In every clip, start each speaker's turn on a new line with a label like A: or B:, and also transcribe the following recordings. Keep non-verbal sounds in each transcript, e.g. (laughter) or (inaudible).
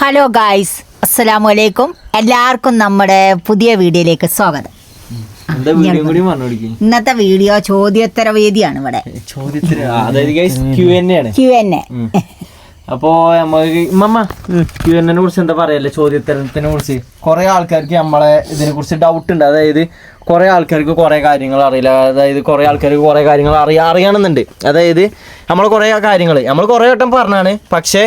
A: Hello guys അസ്സലാമു അലൈക്കും എല്ലാവർക്കും നമ്മുടെ പുതിയ വീഡിയോയിലേക്ക് സ്വാഗതം. ഇന്നത്തെ വീഡിയോ ചോദ്യോത്തര വേദിയാണ് ഇവിടെ.
B: ക്യു എൻ
A: എ
B: അപ്പോ നമുക്ക് മമ്മ ക്യു എന്നെ കുറിച്ച് എന്താ പറയല്ലേ? ചോദ്യോത്തരത്തിനെ കുറിച്ച്. കുറെ ആൾക്കാർക്ക് നമ്മളെ ഇതിനെ കുറിച്ച് ഡൗട്ട് ഉണ്ട്. അതായത് കുറെ ആൾക്കാർക്ക് കുറെ കാര്യങ്ങൾ അറിയില്ല. അതായത് കുറെ ആൾക്കാർക്ക് കുറെ കാര്യങ്ങൾ അറിയാ അറിയണമെന്നുണ്ട്. അതായത് നമ്മൾ കുറെ കാര്യങ്ങൾ നമ്മൾ കുറെ വട്ടം പറഞ്ഞാണ്. പക്ഷേ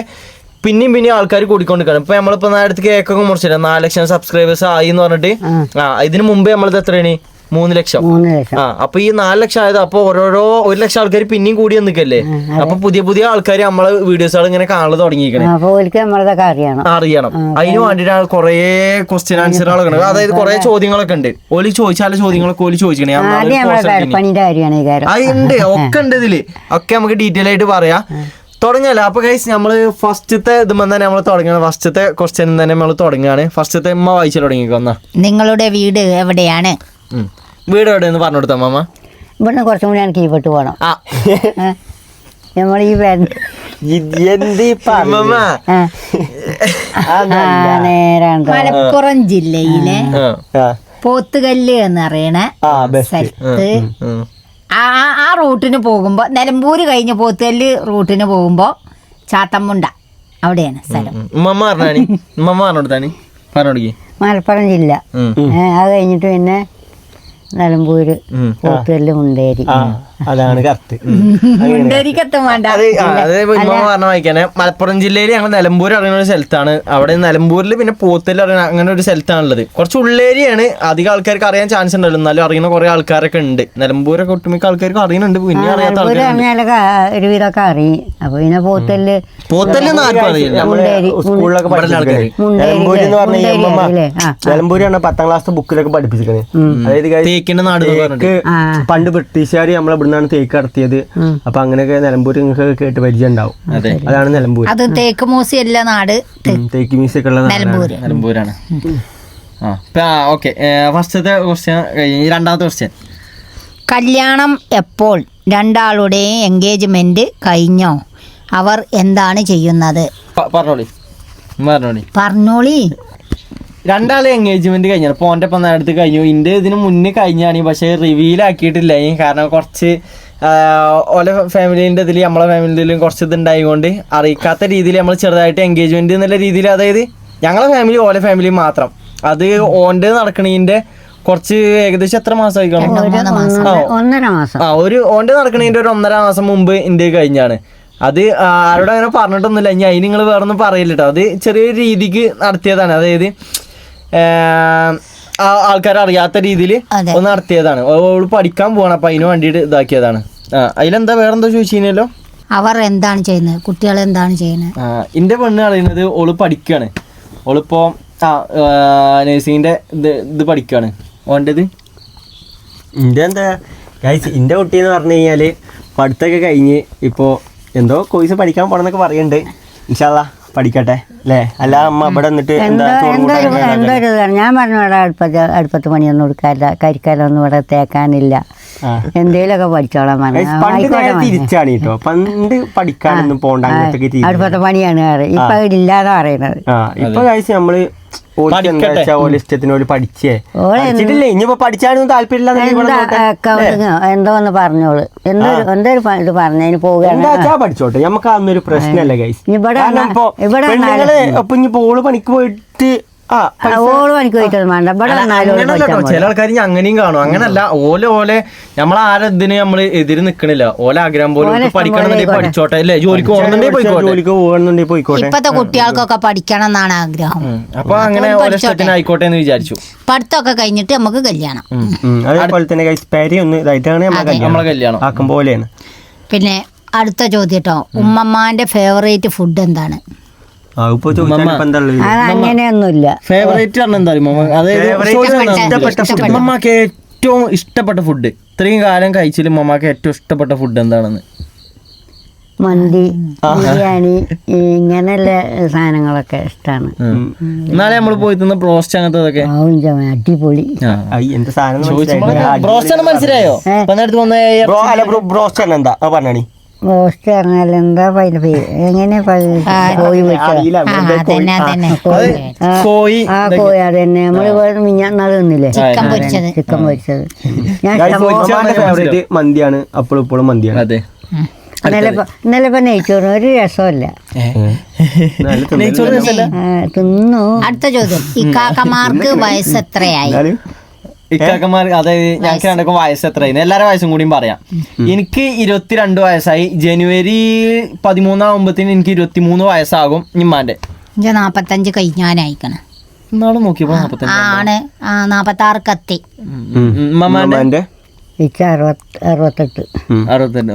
B: പിന്നെയും പിന്നെയും ആൾക്കാർ കൂടിക്കൊണ്ടിരിക്കണം ഇപ്പൊ നമ്മളിപ്പോ നേരത്തെ കേക്കൊക്കെ മുറിച്ചില്ല? നാല് ലക്ഷം സബ്സ്ക്രൈബേഴ്സ് ആയി എന്ന് പറഞ്ഞിട്ട്. ആ. ഇതിനു മുമ്പേ നമ്മളിത് എത്രയാണ്? മൂന്ന് ലക്ഷം. ആ അപ്പൊ ഈ നാല് ലക്ഷം ആയത് അപ്പൊ ഓരോരോ ഒരു ലക്ഷം ആൾക്കാർ പിന്നെയും കൂടി നിൽക്കല്ലേ അപ്പൊ പുതിയ പുതിയ ആൾക്കാർ നമ്മളെ വീഡിയോസുകൾ ഇങ്ങനെ കാണാൻ തുടങ്ങിയിരിക്കണേ.
C: അറിയണം.
B: അതിന് വേണ്ടിയിട്ടാണ് കുറേ ക്വസ്റ്റ്യൻ ആൻസറുകളൊക്കെ ഉണ്ട്. അതായത് കുറെ ചോദ്യങ്ങളൊക്കെ ഉണ്ട്. ഓലി ചോദിച്ചാല ചോദ്യങ്ങളൊക്കെ ഓലി ചോദിക്കണേ ഉണ്ട്. ഒക്കെ ഉണ്ട് ഇതിൽ. ഒക്കെ നമുക്ക് ഡീറ്റെയിൽ ആയിട്ട് പറയാം. തുടങ്ങല്ല അപ്പൊ കൈസ് നമ്മൾ ഫസ്റ്റത്തെ ഇത് തന്നെ നമ്മൾ തുടങ്ങണം ഫസ്റ്റത്തെ ക്വസ്റ്റ്യൻ തന്നെ നമ്മൾ തുടങ്ങുകയാണ്. ഫസ്റ്റത്തെ ഉമ്മ വായിച്ചു തുടങ്ങിക്കൊന്ന
A: നിങ്ങളുടെ വീട് എവിടെയാണ്?
B: വീട് എവിടെയെന്ന് പറഞ്ഞു കൊടുത്താ മാമ?
C: ഇവിടുന്ന് കുറച്ചും കൂടി എനിക്ക് കീപ്പെട്ട് പോകണം.
B: ആ. (laughs)
C: നമ്മൾ ഈ
A: മലപ്പുറം ജില്ലയിലെ പോത്തുകല്ല് എന്ന് പറയണ സ്ഥലത്ത്. ആ ആ- ആ റൂട്ടിന് പോകുമ്പോൾ നിലമ്പൂർ കഴിഞ്ഞ് പോത്തുകല്ല് റൂട്ടിന് പോകുമ്പോൾ ചാത്തമ്മുണ്ട അവിടെയാണ് സ്ഥലം.
C: മലപ്പുറം ജില്ല. അത് കഴിഞ്ഞിട്ട് പിന്നെ നിലമ്പൂര്
B: പോത്തൽ
C: പോത്തുകല്ല് മുണ്ടേരി
D: അതാണ് കറക്റ്റ്
B: പറഞ്ഞ വായിക്കാനെ മലപ്പുറം ജില്ലയിൽ ഞങ്ങൾ നിലമ്പൂർ അറിയുന്ന ഒരു സ്ഥലത്താണ്. അവിടെ നിലമ്പൂരിൽ പിന്നെ പോത്തൽ അറിയുന്ന അങ്ങനെ ഒരു സ്ഥലത്താണുള്ളത് കുറച്ച് ഉള്ളേരിയാണ്. അധികം ആൾക്കാർക്ക് അറിയാൻ ചാൻസ് ഉണ്ടല്ലോ. എന്നാലും അറിയുന്ന കുറെ ആൾക്കാരൊക്കെ ഉണ്ട്. നിലമ്പൂരൊക്കെ ഒട്ടുമിക്ക ആൾക്കാർക്ക് അറിയുന്നുണ്ട്. പിന്നെ അറിയാത്ത
C: ഒരുവിധമൊക്കെ അറിയും. അപ്പൊ പിന്നെ
B: അറിയില്ല.
C: മുണ്ടേരി
D: സ്കൂളിലൊക്കെ നിലമ്പൂര് എന്ന് പറഞ്ഞ പത്താം ക്ലാസ് ബുക്കിലൊക്കെ പഠിപ്പിച്ചിരിക്കണേ. അതായത് പണ്ട് ബ്രിട്ടീഷുകാർ നമ്മളെ ഇവിടുന്നാണ് തേക്ക് കടത്തിയത്. അപ്പൊ അങ്ങനെയൊക്കെ നിലമ്പൂർ നിങ്ങൾക്ക് കേട്ട് പരിചയം ഉണ്ടാവും അതാണ് നിലമ്പൂർ
A: അത് തേക്ക് എല്ലാ നാട്.
D: തേക്ക് മ്യൂസിക് ഉള്ള
B: നിലമ്പൂരാണ്. ആ ഓക്കെ. ഫസ്റ്റത്തെ ക്വസ്റ്റ്യൻ കഴിഞ്ഞ് രണ്ടാമത്തെ ക്വസ്റ്റ്യൻ
A: കല്യാണം എപ്പോൾ രണ്ടാളുടെയും എൻഗേജ്മെന്റ് കഴിഞ്ഞോ? അവർ എന്താണ് ചെയ്യുന്നത്?
B: പറഞ്ഞോളി. പറഞ്ഞോളി. രണ്ടാളെ എൻഗേജ്മെന്റ് കഴിഞ്ഞാണ്. പോന്റെ ഇപ്പം അടുത്ത് കഴിഞ്ഞു. ഇന്റെ ഇതിന് മുന്നേ കഴിഞ്ഞാണ് പക്ഷെ റിവീൽ ആക്കിയിട്ടില്ല. കാരണം കുറച്ച് ഓല ഫാമിലിന്റെ ഇതിൽ നമ്മളെ ഫാമിലിയിലും കുറച്ച് ഇതുണ്ടായതുകൊണ്ട് അറിയിക്കാത്ത രീതിയിൽ നമ്മൾ ചെറുതായിട്ട് എൻഗേജ്മെന്റ് എന്നുള്ള രീതിയിൽ അതായത് ഞങ്ങളെ ഫാമിലി ഓലെ ഫാമിലി മാത്രം. അത് ഓന്റെ നടക്കണീന്റെ കുറച്ച് ഏകദേശം എത്ര മാസം ആയിക്കണം? ആ,
C: ഒന്നര മാസം.
B: ഒരു ഓന്റെ നടക്കണതിന്റെ ഒരു ഒന്നര മാസം മുമ്പ് ഇന്ത്യ കഴിഞ്ഞാണ്. അത് ആരോടും അങ്ങനെ പറഞ്ഞിട്ടൊന്നുമില്ല. ഇനി അതിന് നിങ്ങൾ വേറൊന്നും പറയില്ല കേട്ടോ അത് ചെറിയൊരു രീതിക്ക് നടത്തിയതാണ്. അതായത് ആൾക്കാർ അറിയാത്ത രീതിയിൽ. ഒന്ന് നടത്തിയതാണ്. ഓൾ പഠിക്കാൻ പോകണം അപ്പൊ അതിന് വേണ്ടിയിട്ട് ഇതാക്കിയതാണ്. ആ അതിലെന്താ വേറെന്താ ചോദിച്ചോ
A: അവർ എന്താണ് ചെയ്യുന്നത്? കുട്ടികൾ എന്താണ് ചെയ്യുന്നത്?
B: എന്റെ പെണ്ണ് പറയുന്നത് ഓൾ പഠിക്കാണ്. ഓളിപ്പോ ആ ഇത് ഇത് പഠിക്കാണ്. ഓന്റെത്
D: എന്റെ എന്താ ഗൈസ് ഇന്റെ കുട്ടി എന്ന് പറഞ്ഞു കഴിഞ്ഞാൽ പഠിത്തമൊക്കെ കഴിഞ്ഞ് ഇപ്പോ എന്തോ കോഴ്സ് പഠിക്കാൻ പോണെന്നൊക്കെ പറയുന്നുണ്ട് ഇൻഷാല്ല പഠിക്കട്ടെ അല്ലേ? അല്ല അമ്മ ഇവിടെ നിന്നിട്ട് എന്താ
C: എന്തോ
D: ചോറും
C: എന്തോ ഒരു
D: കൂട്ടാനൊക്കെ
C: എന്തോ ഒരു ഇതാണ്. ഞാൻ പറഞ്ഞു ഇവിടെ അടുപ്പത്ത് അടുപ്പത്ത് പണിയൊന്നും കൊടുക്കാറില്ല കരിക്കാലൊന്നും ഇവിടെ തേക്കാനില്ല. എന്തേലൊക്കെ പഠിച്ചോളാം പറഞ്ഞു.
D: പണ്ട് നേരെ തിരിച്ചാണ് കേട്ടോ. പണ്ട് പഠിക്കാനൊന്നും പോണ്ട അങ്ങനത്തെ
C: അടുപ്പത്തെ പണിയാണ് ഇപ്പൊ ഇല്ലാതെ പറയുന്നത്.
D: ആ ഇപ്പൊ കഴിച്ച് നമ്മൾ ഓൾക്ക് എന്താ വെച്ചാ ഓല ഇഷ്ടത്തിന് ഓൽ പഠിച്ചേ.
C: ഓൾ
D: പഠിച്ചിട്ടില്ലേ? ഇനിയിപ്പോ പഠിച്ചാനൊന്നും
C: എന്താ അക്കൗണ്ടിങ്ങോ എന്തോ ഒന്ന് പറഞ്ഞോൾ? എന്തോ എന്തോ ഒരു ഇത് പറഞ്ഞതിന്
D: പോകുകയാണ് പഠിച്ചോട്ടെ. നമുക്ക് അതൊന്നും ഒരു പ്രശ്നമല്ല ഗൈസ്
C: ഇവിടെ
D: ഇപ്പൊ
C: ഇവിടെ
D: ഓൾ പണിക്ക് പോയിട്ട്
C: ഓൾ പണിക്ക് പോയിട്ടൊന്നും വേണ്ട. ഇവിടെ
B: ചില ആൾക്കാർ അങ്ങനെയും കാണും. അങ്ങനല്ല ഓല ഓലെ നമ്മളെ ആരതിന് നമ്മൾ എതിര് നിക്കണില്ല. ഓല ആഗ്രഹം പോലെ പഠിക്കണമെന്നുണ്ടെങ്കിൽ പഠിച്ചോട്ടെ. അല്ലേ ജോലിക്ക് പോകണമെന്നുണ്ടെങ്കിൽ പോയിക്കോട്ടെ.
D: ജോലിക്ക് പോകണമെന്നുണ്ടെങ്കിൽ പോയിക്കോട്ടെ.
A: ഇപ്പത്തെ കുട്ടികൾക്കൊക്കെ പഠിക്കണം എന്നാണ് ആഗ്രഹം.
B: അപ്പൊ അങ്ങനെ ഓലെ ഇഷ്ടത്തിന് ആയിക്കോട്ടെ എന്ന് വിചാരിച്ചു.
A: പഠിത്തമൊക്കെ കഴിഞ്ഞിട്ട് നമുക്ക് കല്യാണം.
D: അതേപോലെ തന്നെ പേര് ഒന്ന് ഇതായിട്ടാണ് നമ്മളെ കല്യാണം. ആക്കും പോലെയാണ്
A: പിന്നെ അടുത്ത ചോദ്യം കേട്ടോ. ഉമ്മമ്മാന്റെ ഫേവറേറ്റ് ഫുഡ് എന്താണ്?
C: അങ്ങനെയൊന്നുമില്ല.
B: ഫേവറേറ്റ് എന്താ അതായത്. ഉമ്മമാക്ക് ഏറ്റവും ഇഷ്ടപ്പെട്ട ഫുഡ് ഇത്രയും കാലം കഴിച്ചിൽ മമ്മക്ക് ഏറ്റവും ഇഷ്ടപ്പെട്ട ഫുഡ് എന്താണെന്ന്?
C: മന്തി ബിരിയാണി ഇങ്ങനെയുള്ള സാധനങ്ങളൊക്കെ ഇഷ്ടമാണ്
B: എന്നാലേ നമ്മൾ പോയി തിന്ന ബ്രോസ്റ്റ് അങ്ങനത്തെ
C: അടിപൊളി.
B: ബ്രോസ്റ്റ് മനസ്സിലായോ?
D: ബ്രോസ്റ്റ് എന്താ? ആ പറഞ്ഞാണി
C: റോസ്റ്റ് പറഞ്ഞാൽ എന്താ അതിന്റെ പേര് എങ്ങനെ കോഴി
D: അറിയില്ല
A: ആ
D: കോഴി-
B: അത്
C: തന്നെ കോഴി നമ്മൾ മിഞ്ഞാന്നാൾ തിന്നില്ലേ?
A: ചിക്കൻ പൊരിച്ചത്.
C: ചിക്കൻ പൊരിച്ചത്. ഞാൻ
D: മന്തിയാണ്. അപ്പോഴും ഇപ്പോഴും മന്തിയാണ്.
B: അതെ.
C: ഇന്നലെ ഇന്നലെ നെയ്ച്ചോറ് ഒരു രസമല്ല? തിന്നു.
A: അടുത്ത ചോദ്യം. ഈ കാക്കമാർക്ക് വയസ്സ് എത്രയായി?
D: എന്നാലും
B: ഇക്കാക്കന്മാർ അതായത് ഞങ്ങൾക്ക് രണ്ടൊക്കെ വയസ്സ് എത്രയായിരുന്നു എല്ലാവരുടെ വയസ്സും കൂടിയും പറയാം എനിക്ക് ഇരുപത്തിരണ്ട് വയസ്സായി ജനുവരി പതിമൂന്നാകുമ്പത്തിന് എനിക്ക് ഇരുപത്തിമൂന്ന് വയസ്സാകും ഇമ്മാന്റെ
A: ഇഞ്ച നാപ്പത്തഞ്ച് കഴിഞ്ഞാനായിക്കണ്
B: ഇന്നാൾ നോക്കിയപ്പോ നാപ്പത്തഞ്ച്
A: ആണ് ആ നാപ്പത്തി ആറ് കത്തി
B: ഇമ്മമാന്റെ
C: ഇച്ച അറുപത്തി അറുപത്തെട്ട്.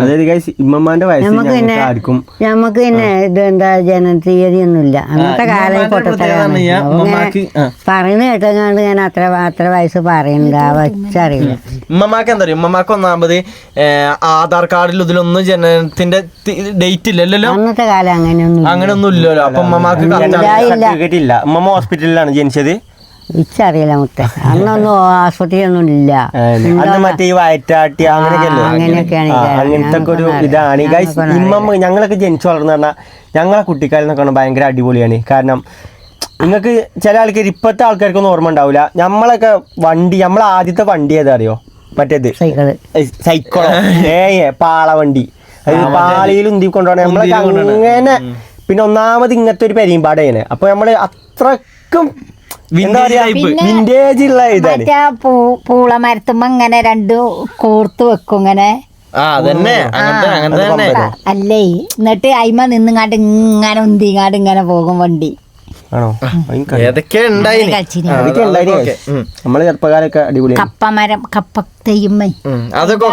D: അതായത് ഗൈസ് ഇമ്മമാന്റെ വയസ്സ്
C: നമുക്ക്
D: ഞങ്ങൾക്ക്
C: പിന്നെ
D: ആർക്കും
C: നമുക്ക് പിന്നെ ഇത് എന്താ ജനതീയതി ഒന്നുമില്ല അന്നത്തെ കാലം. പറയുന്ന കേട്ടങ്ങാണ്ട് ഞാൻ അത്ര അത്ര വയസ്സ് പറയുന്നുണ്ട്. ആ വെച്ചറിയില്ല
B: ഉമ്മമാക്ക് എന്താ പറയുക ഉമ്മമാക്ക് ഒന്നാമത് ആധാർ കാർഡിൽ ഇതിലൊന്നും ജനനത്തിന്റെ ഡേറ്റ് ഇല്ലല്ലോ.
C: അന്നത്തെ കാലം അങ്ങനെയൊന്നും
B: അങ്ങനെ ഒന്നും ഇല്ലല്ലോ അപ്പൊ ഉമ്മമാക്ക്
D: ഇല്ല. ഉമ്മമ്മ ഹോസ്പിറ്റലിലാണ് ജനിച്ചത്.
C: ഇച്ചറിയില്ല മുത്ത. അന്നൊന്നും ആശുപത്രിയൊന്നും ഇല്ല.
D: അന്ന് മറ്റേ ഈ വയറ്റാട്ടി
C: അങ്ങനെയൊക്കെയാണ്
D: ഇതാണ്. ഞങ്ങളൊക്കെ ജനിച്ചു വളർന്നു പറഞ്ഞാൽ ഞങ്ങളെ കുട്ടിക്കാലം എന്നൊക്കെ ഭയങ്കര അടിപൊളിയാണ്. കാരണം നിങ്ങൾക്ക് ചില ആൾക്കാർ ഇപ്പോഴത്തെ ആൾക്കാർക്കൊന്നും ഓർമ്മ ഉണ്ടാവില്ല നമ്മളൊക്കെ വണ്ടി നമ്മളെ ആദ്യത്തെ വണ്ടി ഏതാ അറിയോ? മറ്റേത്? സൈക്കിൾ. ഏ (laughs) പാള വണ്ടി. അത് പാളിയിൽ ഉന്തി കൊണ്ടുപോകണം നമ്മളൊക്കെ അങ്ങനെ പിന്നെ ഒന്നാമത് ഇങ്ങനത്തെ ഒരു പെരിയുമ്പാടയാണ് അപ്പൊ നമ്മൾ അത്രക്കും. വിന്റേജ് ഉള്ള ഇതാണ്.
A: മറ്റേ പൂള മരത്തുമ്പോ ഇങ്ങനെ രണ്ട് കോർത്ത് വെക്കും ഇങ്ങനെ. അല്ലേ? എന്നിട്ട് അയിമ നിന്നുങ്ങാണ്ട് ഇങ്ങനെ ഉന്തിങ്ങാണ്ട് ഇങ്ങനെ പോകും വണ്ടി.
D: നമ്മളെ ചെറുപ്പക്കാരൊക്കെ അടിപൊളിയാണ്.
A: കപ്പ മരം കപ്പ തെയ്യുമ്മ.
B: അതൊക്കെ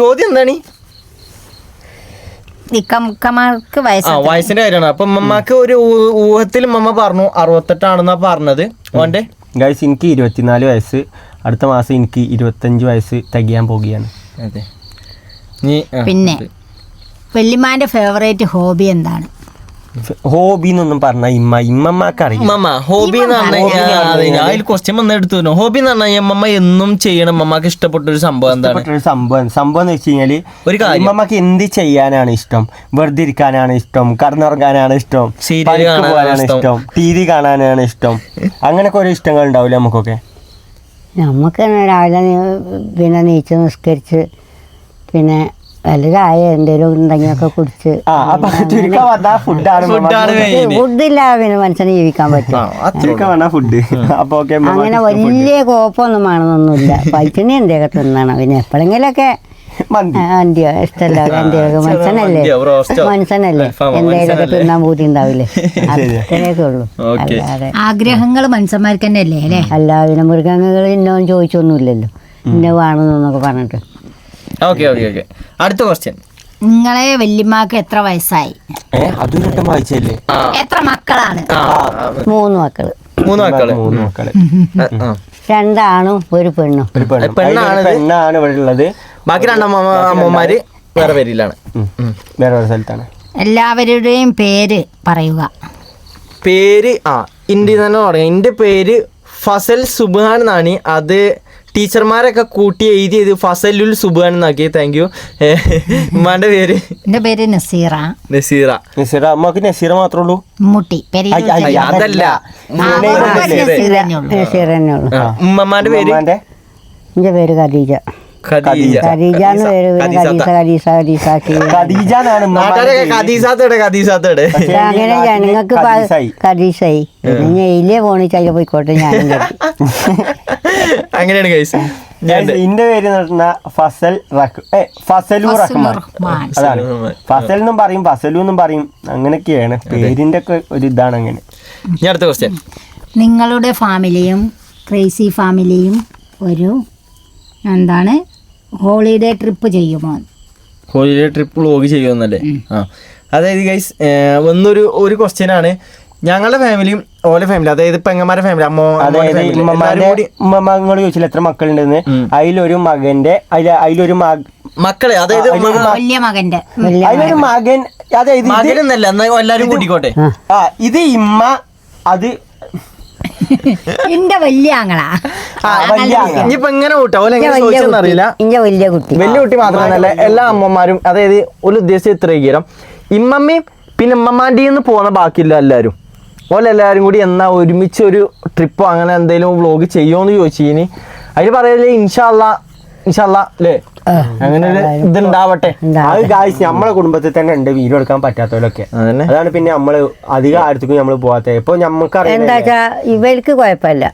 B: ചോദ്യം എന്താണ്? ആ
A: വയസ്സ്
B: വയസ്സിന്റെ കാര്യമാണ്. അപ്പൊ ഉമ്മമാക്ക് ഒരു ഊഹത്തിൽ അമ്മ പറഞ്ഞു അറുപത്തെട്ടാണെന്നാ പറഞ്ഞത്. ഓന്റെ?
D: ഗൈസ് എനിക്ക് ഇരുപത്തിനാല് വയസ്സ്. അടുത്ത മാസം എനിക്ക് ഇരുപത്തഞ്ച് വയസ്സ് തികയാൻ പോകുകയാണ്.
A: പിന്നെ വെള്ളിമാന്റെ ഫേവറേറ്റ് ഹോബി എന്താണ്?
D: ഹോബി എന്നൊന്നും പറഞ്ഞ ഇമ്മ ഇമ്മമ്മക്ക് അറിയാം
B: ഹോബി എന്ന് പറഞ്ഞാൽ അതിൽ ക്വസ്റ്റ്യൻ വന്ന് എടുത്തു ഹോബി എന്ന് പറഞ്ഞാൽ ഇമ്മമ്മ എന്നും ചെയ്യണം. ഇമ്മമ്മക്ക് ഇഷ്ടപ്പെട്ട ഒരു സംഭവം എന്താണ്?
D: ഒരു സംഭവം സംഭവം എന്ന് വെച്ച് കഴിഞ്ഞാൽ
B: ഒരു.
D: ഇമ്മമ്മക്ക് എന്ത് ചെയ്യാനാണ് ഇഷ്ടം? വെറുതെ ഇരിക്കാനാണ് ഇഷ്ടം? കടന്നുറങ്ങാനാണ് ഇഷ്ടം? സീരിയൽ
B: കാണാനാണ്
D: പോകാനാണ്
B: ഇഷ്ടം.
D: ടി വി കാണാനാണ് ഇഷ്ടം? അങ്ങനെയൊക്കെ ഓരോ ഇഷ്ടങ്ങൾ ഉണ്ടാവില്ല നമുക്കൊക്കെ?
C: നമുക്ക് രാവിലെ പിന്നെ നീച്ച് നിസ്കരിച്ച് പിന്നെ വല്ല ചായ എന്തെങ്കിലും ഉണ്ടെങ്കിലൊക്കെ കുടിച്ച് ഫുഡില്ലാതെ പിന്നെ മനുഷ്യന് ജീവിക്കാൻ പറ്റും.
D: ഫുഡ് അപ്പൊ ഓക്കെ
C: അങ്ങനെ വലിയ കോപ്പൊന്നും വേണമെന്നൊന്നുമില്ല പൈസണി എന്തെയൊക്കെ തിന്നണം. പിന്നെ എപ്പോഴെങ്കിലൊക്കെ അന്ത്യോ ഇഷ്ടമല്ല. എന്തെയൊക്കെ മനുഷ്യനല്ലേ? മനുഷ്യനല്ലേ? എന്തെങ്കിലുമൊക്കെ? തിന്നാൻ പൂതി ഉണ്ടാവില്ലേ? അത്രയൊക്കെ ഉള്ളൂ. അല്ലാതെ
A: ആഗ്രഹങ്ങൾ മനുഷ്യന്മാർക്ക് തന്നെ അല്ലേ? അല്ലേ
C: അല്ല പിന്നെ മൃഗങ്ങൾ ഇന്നോ ചോദിച്ചൊന്നുമില്ലല്ലോ. ഇന്ന വേണമെന്നൊക്കെ പറഞ്ഞിട്ട്.
B: Okay okay okay. അടുത്ത ക്വസ്റ്റ്യൻ
A: നിങ്ങളെ വല്യമ്മക്ക് എത്ര വയസ്സായി?
D: വായിച്ചല്ലേ?
A: എത്ര മക്കളാണ്?
C: മൂന്ന് മക്കൾ.
B: മൂന്ന് മക്കൾ.
D: മൂന്ന്
B: മക്കൾ.
C: രണ്ടാണും ഒരു പെണ്ണും.
D: ഒരു പെണ്ണ്.
B: പെണ്ണാണ്
D: പെണ്ണാണ് ഇവിടെ ഉള്ളത്
B: ബാക്കി രണ്ടമ്മ അമ്മമാര് വേറെ പേരിലാണ്.
D: വേറെ വേറെ ഒരു സ്ഥലത്താണ്.
A: എല്ലാവരുടെയും പേര് പറയുക.
B: പേര് ആ ഇന്ത്യ തന്നെ പറയാം എന്റെ പേര് ഫസൽ സുബാൻ എന്നാണ്. അത് ടീച്ചർമാരൊക്കെ കൂട്ടി എഴുതിയത് ഫസലുൽ സുബാൻ എന്നാക്കി. താങ്ക് യു ഉമ്മാന്റെ പേര്?
A: എന്റെ പേര് നസീറ.
B: നസീറ.
D: നസീറ അമ്മയ്ക്ക് നസീറ മാത്രമേ ഉള്ളൂ?
A: മുട്ടി.
B: അതല്ല. ഉമ്മമാന്റെ പേര്?
D: ഉമ്മാന്റെ
C: പേര് ഖദീജ. അങ്ങനെ ഞങ്ങൾക്ക്
D: ഖദീസായി.
C: പിന്നെ എയിലേ പോണിച്ചാൽ പോയിക്കോട്ടെ ഞാൻ (laughs)
B: അങ്ങനെയാണ് കൈസ്
D: എന്റെ പേര് ഫസൽ ഫസലു റഹ്മാൻ. അതാണ്. ഫസൽ എന്നും പറയും ഫസലു എന്നും പറയും. അങ്ങനെയൊക്കെയാണ്. പേരിന്റെ ഒക്കെ ഒരു ഇതാണ് അങ്ങനെ.
B: അടുത്ത ക്വസ്റ്റ്യൻ
A: നിങ്ങളുടെ ഫാമിലിയും ക്രേസി ഫാമിലിയും ഒരു എന്താണ്? ഹോളിഡേ ട്രിപ്പ് ചെയ്യുമോ
B: ഹോളിഡേ ട്രിപ്പ് വ്ളോഗ് ചെയ്യുമെന്നല്ലേ? ആ. അതായത് ഗൈസ് ഒന്നൊരു ഒരു ക്വസ്റ്റ്യൻ ആണ്. ഞങ്ങളുടെ ഫാമിലിയും ഓലെ ഫാമിലി അതായത് പെങ്ങന്മാരുടെ ഫാമിലി അമ്മ
D: അതായത് ഉമ്മമാരുടെ ഉമ്മമാങ്ങൾ ചോദിച്ചില്ല എത്ര മക്കളുണ്ടെന്ന്. അതിലൊരു മകന്റെ അതിലെ അതിലൊരു
B: മക്കളെ അതായത്
A: മകന്റെ.
D: അതിലൊരു മകൻ അതായത്
B: എല്ലാരും കൂട്ടിക്കോട്ടെ.
D: ആ ഇത് ഇമ്മ അത് (laughs)
A: ഇന്റെ വലിയ ആങ്ങളാ.
B: ആ, വലിയ ആങ്ങള. ഇനിയിപ്പോ എങ്ങനെ കൂട്ടാ? എങ്ങനെ ചോദിച്ചെന്ന് അറിയില്ല.
C: വലിയ കുട്ടി.
B: വലിയ കുട്ടി മാത്രമല്ല എല്ലാ അമ്മമാരും അതായത് ഒരു ഉദ്ദേശിച്ച ഇത്രയും ഇമ്മമ്മയും പിന്നെ ഇമ്മമാന്റെ പോകുന്ന ബാക്കിയില്ല എല്ലാവരും ഓലെല്ലാവരും കൂടി എന്നാ ഒരുമിച്ച് ഒരു ട്രിപ്പോ അങ്ങനെ എന്തെങ്കിലും വ്ലോഗ് ചോദിച്ചു ഇനി അതിന് പറയല്ലേ ഇൻഷാല്ല ഇൻഷാല്ല അല്ലേ അങ്ങനെ ഒരു ഇതുണ്ടാവട്ടെ.
D: അത് ഗായ്സ് നമ്മളെ കുടുംബത്തിൽ തന്നെ ഉണ്ട് വീട് എടുക്കാൻ പറ്റാത്തവരൊക്കെ. അതാണ് പിന്നെ നമ്മൾ അധികം ആഴത്തേക്കും നമ്മൾ പോവാത്ത. ഇപ്പൊ നമുക്ക്
C: എന്താ വെച്ചാ ഇവർക്ക് കുഴപ്പമില്ല.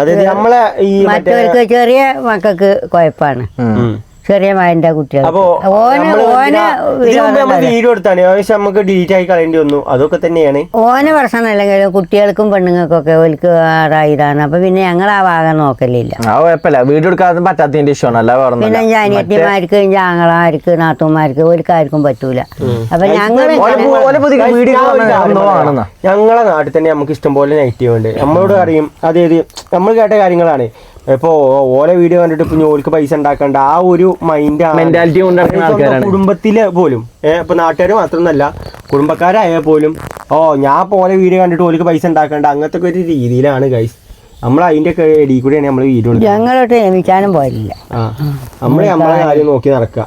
D: അതായത് നമ്മളെ ഈ മറ്റേ
C: മറ്റവർക്ക് ചെറിയ മക്കൾക്ക് കുഴപ്പമാണ്. ചെറിയ മകന്റെ കുട്ടികൾ. ഓന് ഓന്
D: വീഡിയോ എടുത്താണ്. ഏകദേശം നമുക്ക് ഡിലീറ്റ് ആയി കളയേണ്ടി വന്നു. അതൊക്കെ തന്നെയാണ്.
C: ഓന് അല്ലെങ്കിൽ കുട്ടികൾക്കും പെണ്ണുങ്ങൾക്കൊക്കെ ഓൽക്ക് ഇതാണ്. അപ്പൊ പിന്നെ ഞങ്ങൾ ആ ഭാഗം നോക്കലില്ല.
B: ആ കുഴപ്പമില്ല. വീഡിയോ എടുക്കാതെ പറ്റാത്തതിന്റെ വേറെ
C: പിന്നെ. അനിയത്തിമാർക്ക് ഞങ്ങളാർക്ക് നാത്തുമാർക്ക് ഓൽക്കാർക്കും പറ്റൂല. അപ്പൊ ഞങ്ങൾ
D: ഞങ്ങളെ നാട്ടിൽ തന്നെ നമുക്ക് ഇഷ്ടം പോലെ നെഗറ്റീവ് ഉണ്ട് നമ്മളോട് അറിയും അതായത് നമ്മൾ കേട്ട കാര്യങ്ങളാണ്. ഇപ്പൊ ഓലെ വീഡിയോ കണ്ടിട്ട് ഇപ്പൊ ഓർക്ക് പൈസ ഉണ്ടാക്കണ്ട. ആ ഒരു മൈൻഡ്
B: മെന്റാലിറ്റി കൊണ്ട് നടക്കുന്ന ആൾക്കാരാണ്.
D: കുടുംബത്തിലെ പോലും ഏഹ് ഇപ്പൊ നാട്ടുകാർ മാത്രമൊന്നല്ല കുടുംബക്കാരായ പോലും ഓ ഞാൻ പോലെ വീഡിയോ കണ്ടിട്ട് ഓർക്ക് പൈസ ഉണ്ടാക്കണ്ട. അങ്ങനത്തെ ഒരു രീതിയിലാണ് ഗൈസ് നമ്മൾ അതിന്റെ ഒക്കെ ഇടയിൽ കൂടെയാണ് നമ്മൾ വീഡിയോ
C: ഞങ്ങളോട്ട് നിയമിക്കാനും പോയില്ല
D: നമ്മളെ നമ്മൾ നമ്മളെ കാര്യം നോക്കി നടക്കുക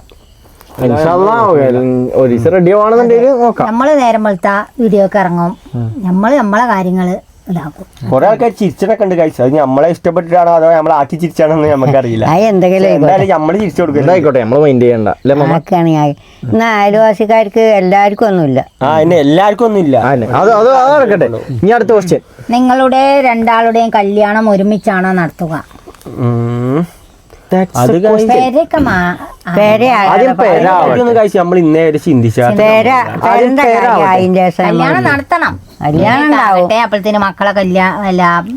A: നമ്മൾ നേരം വെളുത്ത വീഡിയോ ഒക്കെ ഇറങ്ങും. നമ്മൾ നമ്മളെ കാര്യങ്ങൾ ഇതാക്കും.
D: കുറെ ആൾക്കാർ ചിരിച്ചനൊക്കെ ഉണ്ട് കഴിച്ചു അത് നമ്മളെ ഇഷ്ടപ്പെട്ടിട്ടാണോ അതോ നമ്മളെ ആക്കി ചിരിച്ചാണോന്ന് നമുക്കറിയില്ല
C: അത് എന്തെങ്കിലും
D: എന്തായാലും നമ്മൾ ചിരിച്ചു
B: നമ്മൾ മൈൻഡ് ചെയ്യണ്ട. അല്ലേ
C: എന്നാ അയൽവാസിക്കാർക്ക് എല്ലാവർക്കും ഒന്നുമില്ല.
D: ആ എന്നെ എല്ലാവർക്കും ഒന്നുമില്ല.
B: ആ, തന്നെ. അത് അത് അത് ഇനി അടുത്ത ക്വസ്റ്റ്യൻ
A: നിങ്ങളുടെ രണ്ടാളുടെയും കല്യാണം ഒരുമിച്ചാണോ നടത്തുക?
D: ഉം. നമ്മൾ ഇന്നേ വരെ
A: കല്യാണം നടത്തണം.
C: കല്യാണം
A: അപ്പോഴത്തേന് മക്കളെ കല്യാണം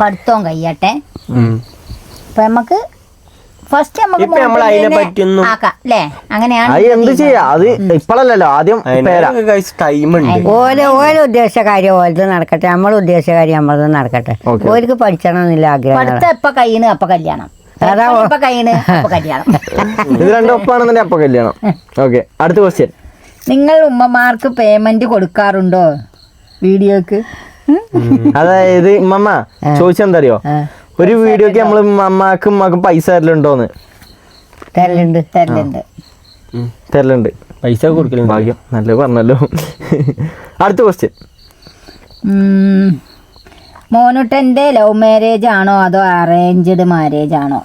A: പഠിത്തവും കഴിയട്ടെ. ഇപ്പൊ നമുക്ക് ഫസ്റ്റ്
D: നമ്മൾ അതിനെ
A: അങ്ങനെയാണ്
B: ചെയ്യാ? അത് ആദ്യം
D: ഓൽ
C: ഓല കാര്യം ഓലത് നടക്കട്ടെ. നമ്മൾ ഉദ്ദേശിച്ച കാര്യം നമ്മളത് നടക്കട്ടെ. ഓർക്ക് പഠിച്ചണമെന്നില്ല ആഗ്രഹം
A: പഠിത്തം എപ്പ കയ്യിന് അപ്പൊ കല്യാണം. എപ്പ കയ്യിന് അപ്പൊ (laughs) കല്യാണം.
B: ഇത് രണ്ടും ഒപ്പാണെന്നുണ്ടെങ്കിൽ അപ്പൊ കല്യാണം. ഓക്കെ അടുത്ത ക്വസ്റ്റ്യൻ
A: നിങ്ങൾ ഉമ്മമാർക്ക് പേയ്മെന്റ് കൊടുക്കാറുണ്ടോ? വീഡിയോക്ക്?
B: അതായത് ഉമ്മമ്മ ചോദിച്ചെന്തറിയോ? ഒരു വീഡിയോക്ക് നമ്മൾ മമ്മക്കും ഉമ്മക്കും പൈസ തരലുണ്ടോന്ന്?
C: തരലുണ്ട്
A: തരലുണ്ട്.
B: തരലുണ്ട്.
D: പൈസ കൊടുക്കലുണ്ട്.
B: ഭാഗ്യം നല്ല പറഞ്ഞല്ലോ. (laughs) അടുത്ത ക്വസ്റ്റ്യൻ
A: മോനുട്ടന്റെ ലവ് മാരേജ് ആണോ അതോ അറേഞ്ച്ഡ് മാരേജ് ആണോ?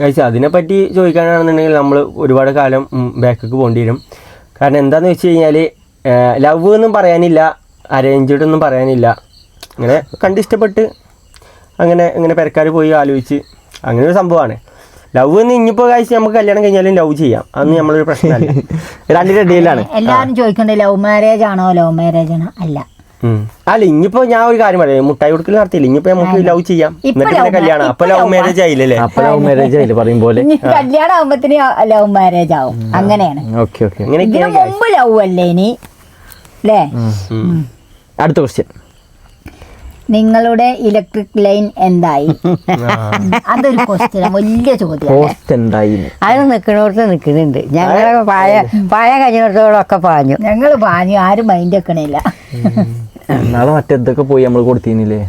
D: അതിനെ അതിനെപ്പറ്റി ചോദിക്കാനാണെന്നുണ്ടെങ്കിൽ നമ്മൾ ഒരുപാട് കാലം ബാക്കൊക്കെ പോകേണ്ടി വരും. കാരണം എന്താന്ന് വെച്ച് കഴിഞ്ഞാൽ ലവ് എന്നും പറയാനില്ല അറേഞ്ച്ഡ് ഒന്നും പറയാനില്ല. അങ്ങനെ കണ്ടിഷ്ടപ്പെട്ട് അങ്ങനെ ഇങ്ങനെ പെരക്കാർ പോയി ആലോചിച്ച് അങ്ങനെ ഒരു സംഭവമാണ്. ലവ് എന്ന് ഇനിയിപ്പോ കാഴ്ച നമുക്ക് കല്യാണം കഴിഞ്ഞാലും ലവ് ചെയ്യാം. അന്ന് നമ്മളൊരു പ്രശ്നമല്ല. (laughs)
B: രണ്ടിന്റെ ഇടയിലാണ്.
A: എല്ലാവരും ചോദിക്കണ്ടേ ലവ് മാരേജ് ആണോ ലവ് മാരേജ് ആണോ? അല്ല.
D: അല്ല ഇനിയിപ്പോ ഞാൻ ഒരു കാര്യം പറയാം. മുട്ടായി കൊടുക്കൽ നടത്തിയില്ല. ഇനിയിപ്പോ നമുക്ക് ലവ് ചെയ്യാം. എന്നിട്ട് പിന്നെ കല്യാണം. അപ്പൊ ലവ് മാരേജ് ആയില്ലേ
B: അപ്പൊ ലവ് മാരേജ് ആയില്ലേ പറയും പോലെ.
A: കല്യാണം ആവുമ്പത്തിന് ലവ് മാരേജ് ആവും. അങ്ങനെയാണ്.
B: Okay okay.
A: ഇതിനു മുമ്പ് ലവ് അല്ലേ ഇനി? അല്ലേ
B: അടുത്ത ക്വസ്റ്റ്യൻ
A: നിങ്ങളുടെ ഇലക്ട്രിക് ലൈൻ എന്തായി? അതൊരു ക്വസ്റ്റ്യൻ വലിയ ചോദ്യം
C: അത് നിൽക്കണോടത്ത് നിൽക്കുന്നുണ്ട് ഞങ്ങളെ പായ പായ കഴിഞ്ഞിടത്തോടൊക്കെ പാഞ്ഞു.
A: ഞങ്ങൾ പാഞ്ഞു. ആരും മൈൻഡ് വെക്കണില്ല.
B: നാളെ മറ്റേതൊക്കെ പോയി നമ്മൾ കൊടുത്തിരുന്നില്ലേ